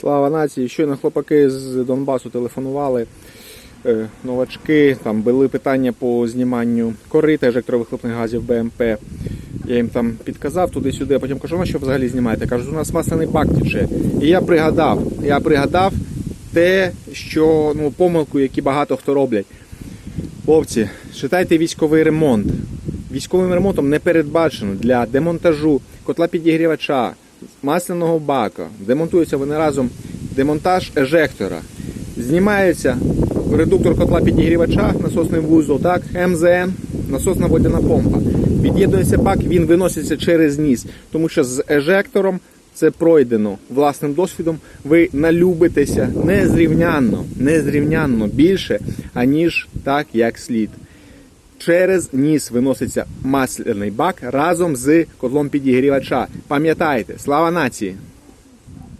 Слава нації! Щойно хлопаки з Донбасу телефонували. е, Новачки, там були питання по зніманню корита ежектрових вихлопних газів БМП. Я їм там підказав туди-сюди, потім кажу, ну що взагалі знімаєте? Кажуть, у нас масляний бак тече. І я пригадав, я пригадав те, що ну, помилку, які багато хто роблять. Хлопці, читайте військовий ремонт. Військовим ремонтом не передбачено для демонтажу котла підігрівача, масляного бака. Демонтуються вони разом демонтаж ежектора. Знімається редуктор котла підігрівача, насосний вузол, так, МЗН, насосна водяна помпа. Під'єднується бак, він виноситься через ніс, тому що з ежектором це пройдено власним досвідом. Ви налюбитеся незрівнянно, незрівнянно більше, аніж так, як слід. Через ніс виноситься масляний бак разом з котлом підігрівача. Пам'ятайте, слава нації!